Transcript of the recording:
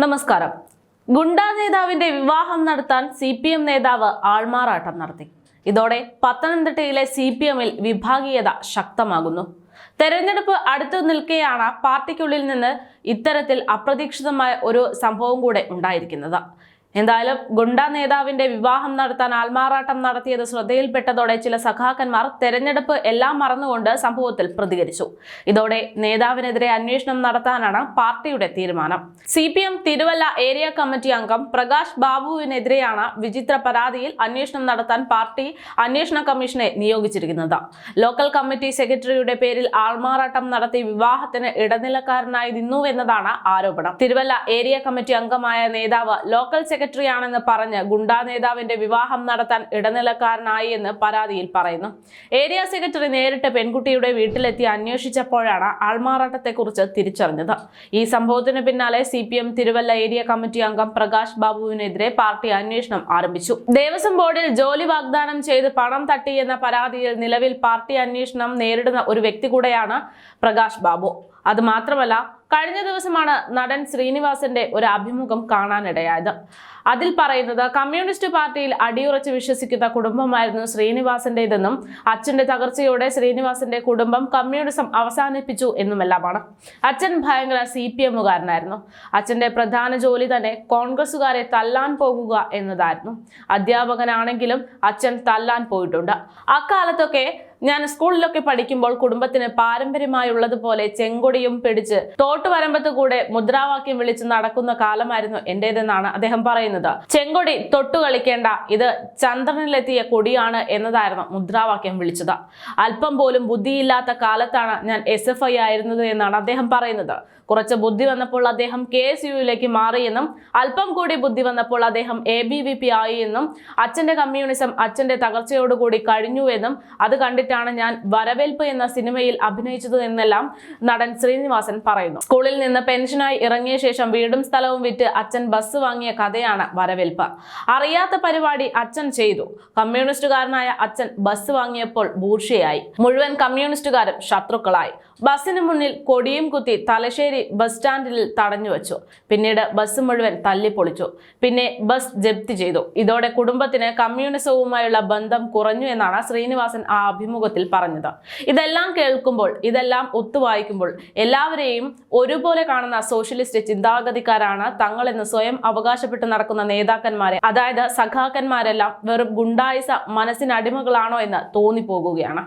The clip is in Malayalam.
നമസ്കാരം. ഗുണ്ടാ നേതാവിന്റെ വിവാഹം നടത്താൻ സി പി എം നേതാവ് ആൾമാറാട്ടം നടത്തി. ഇതോടെ പത്തനംതിട്ടയിലെ സി പി എമ്മിൽ വിഭാഗീയത ശക്തമാകുന്നു. തെരഞ്ഞെടുപ്പ് അടുത്തു നിൽക്കെയാണ് പാർട്ടിക്കുള്ളിൽ നിന്ന് ഇത്തരത്തിൽ അപ്രതീക്ഷിതമായ ഒരു സംഭവം കൂടെ ഉണ്ടായിരിക്കുന്നത്. എന്തായാലും ഗുണ്ടാ നേതാവിന്റെ വിവാഹം നടത്താൻ ആൾമാറാട്ടം നടത്തിയത് ശ്രദ്ധയിൽപ്പെട്ടതോടെ ചില സഖാക്കന്മാർ തെരഞ്ഞെടുപ്പ് എല്ലാം മറന്നുകൊണ്ട് സംഭവത്തിൽ പ്രതികരിച്ചു. ഇതോടെ നേതാവിനെതിരെ അന്വേഷണം നടത്താനാണ് പാർട്ടിയുടെ തീരുമാനം. സി തിരുവല്ല ഏരിയ കമ്മിറ്റി അംഗം പ്രകാശ് ബാബുവിനെതിരെയാണ് വിചിത്ര പരാതിയിൽ അന്വേഷണം നടത്താൻ പാർട്ടി അന്വേഷണ കമ്മീഷനെ നിയോഗിച്ചിരിക്കുന്നത്. ലോക്കൽ കമ്മിറ്റി സെക്രട്ടറിയുടെ പേരിൽ ആൾമാറാട്ടം നടത്തി വിവാഹത്തിന് ഇടനിലക്കാരനായി നിന്നുവെന്നതാണ് ആരോപണം. തിരുവല്ല ഏരിയ കമ്മിറ്റി അംഗമായ നേതാവ് ലോക്കൽ സെക്രട്ടറിയാണെന്ന് പറഞ്ഞ് ഗുണ്ടാ നേതാവിന്റെ വിവാഹം നടത്താൻ ഇടനിലക്കാരനായി എന്ന് പരാതിയിൽ പറയുന്നു. ഏരിയ സെക്രട്ടറി നേരിട്ട് പെൺകുട്ടിയുടെ വീട്ടിലെത്തി അന്വേഷിച്ചപ്പോഴാണ് ആൾമാറാട്ടത്തെക്കുറിച്ച് തിരിച്ചറിഞ്ഞത്. ഈ സംഭവത്തിന് പിന്നാലെ സി തിരുവല്ല ഏരിയ കമ്മിറ്റി അംഗം പ്രകാശ് ബാബുവിനെതിരെ പാർട്ടി അന്വേഷണം ആരംഭിച്ചു. ദേവസ്വം ബോർഡിൽ ജോലി വാഗ്ദാനം ചെയ്ത് പണം തട്ടി എന്ന പരാതിയിൽ നിലവിൽ പാർട്ടി അന്വേഷണം നേരിടുന്ന ഒരു വ്യക്തി കൂടെയാണ് പ്രകാശ് ബാബു. അത് മാത്രമല്ല കഴിഞ്ഞ ദിവസമാണ് നടൻ ശ്രീനിവാസന്റെ ഒരു അഭിമുഖം കാണാനിടയായത്. അതിൽ പറയുന്നത് കമ്മ്യൂണിസ്റ്റ് പാർട്ടിയിൽ അടിയുറച്ച് വിശ്വസിക്കുന്ന കുടുംബമായിരുന്നു ശ്രീനിവാസന്റേതെന്നും അച്ഛന്റെ തകർച്ചയോടെ ശ്രീനിവാസന്റെ കുടുംബം കമ്മ്യൂണിസം അവസാനിപ്പിച്ചു എന്നുമെല്ലാമാണ്. അച്ഛൻ ഭയങ്കര സി പി എമ്മുകാരനായിരുന്നു. അച്ഛന്റെ പ്രധാന ജോലി തന്നെ കോൺഗ്രസുകാരെ തല്ലാൻ പോകുക എന്നതായിരുന്നു. അധ്യാപകനാണെങ്കിലും അച്ഛൻ തല്ലാൻ പോയിട്ടുണ്ട്. അക്കാലത്തൊക്കെ ഞാൻ സ്കൂളിലൊക്കെ പഠിക്കുമ്പോൾ കുടുംബത്തിന് പാരമ്പര്യമായുള്ളതുപോലെ ചെങ്കൊടിയും പിടിച്ച് തോട്ടുവരമ്പത്ത് കൂടെ മുദ്രാവാക്യം വിളിച്ച് നടക്കുന്ന കാലമായിരുന്നു എന്റേതെന്നാണ് അദ്ദേഹം പറയുന്നത്. ചെങ്കൊടി തൊട്ടു കളിക്കേണ്ട ഇത് ചന്ദ്രനിലെത്തിയ കൊടിയാണ് എന്നതായിരുന്നു മുദ്രാവാക്യം വിളിച്ചത്. അല്പം പോലും ബുദ്ധിയില്ലാത്ത കാലത്താണ് ഞാൻ എസ് എഫ് ഐ ആയിരുന്നത് എന്നാണ് അദ്ദേഹം പറയുന്നത്. കുറച്ച് ബുദ്ധി വന്നപ്പോൾ അദ്ദേഹം കെ എസ് യുയിലേക്ക് മാറിയെന്നും അല്പം കൂടി ബുദ്ധി വന്നപ്പോൾ അദ്ദേഹം എ ബി വി പി ആയി എന്നും അച്ഛന്റെ കമ്മ്യൂണിസം അച്ഛന്റെ തകർച്ചയോടുകൂടി കഴിഞ്ഞു എന്നും അത് കണ്ടിട്ടാണ് ഞാൻ വരവേൽപ്പ് എന്ന സിനിമയിൽ അഭിനയിച്ചത് എന്നെല്ലാം നടൻ ശ്രീനിവാസൻ പറയുന്നു. സ്കൂളിൽ നിന്ന് പെൻഷനായി ഇറങ്ങിയ ശേഷം വീടും സ്ഥലവും വിറ്റ് അച്ഛൻ ബസ് വാങ്ങിയ കഥയാണ് വരവേൽപ്പ്. അറിയാത്ത പരിപാടി അച്ഛൻ ചെയ്തു. കമ്മ്യൂണിസ്റ്റുകാരനായ അച്ഛൻ ബസ് വാങ്ങിയപ്പോൾ ബൂർഷയായി മുഴുവൻ കമ്മ്യൂണിസ്റ്റുകാരും ശത്രുക്കളായി. ബസ്സിന് മുന്നിൽ കൊടിയും കുത്തി തലശ്ശേരി ബസ് സ്റ്റാൻഡിൽ തടഞ്ഞു വെച്ചു. പിന്നീട് ബസ് മുഴുവൻ തല്ലിപ്പൊളിച്ചു പിന്നെ ബസ് ജപ്തി ചെയ്തു. ഇതോടെ കുടുംബത്തിന് കമ്മ്യൂണിസവുമായുള്ള ബന്ധം കുറഞ്ഞു എന്നാണ് ശ്രീനിവാസൻ ആ അഭിമുഖത്തിൽ പറഞ്ഞത്. ഇതെല്ലാം കേൾക്കുമ്പോൾ ഇതെല്ലാം ഒത്തുവായിക്കുമ്പോൾ എല്ലാവരെയും ഒരുപോലെ കാണുന്ന സോഷ്യലിസ്റ്റ് ചിന്താഗതിക്കാരാണ് തങ്ങളെന്ന് സ്വയം അവകാശപ്പെട്ട് നടക്കുന്ന നേതാക്കന്മാരെ. അതായത് സഖാക്കന്മാരെല്ലാം വെറും ഗുണ്ടായിസ മനസ്സിനടിമകളാണോ എന്ന് തോന്നിപ്പോകുകയാണ്.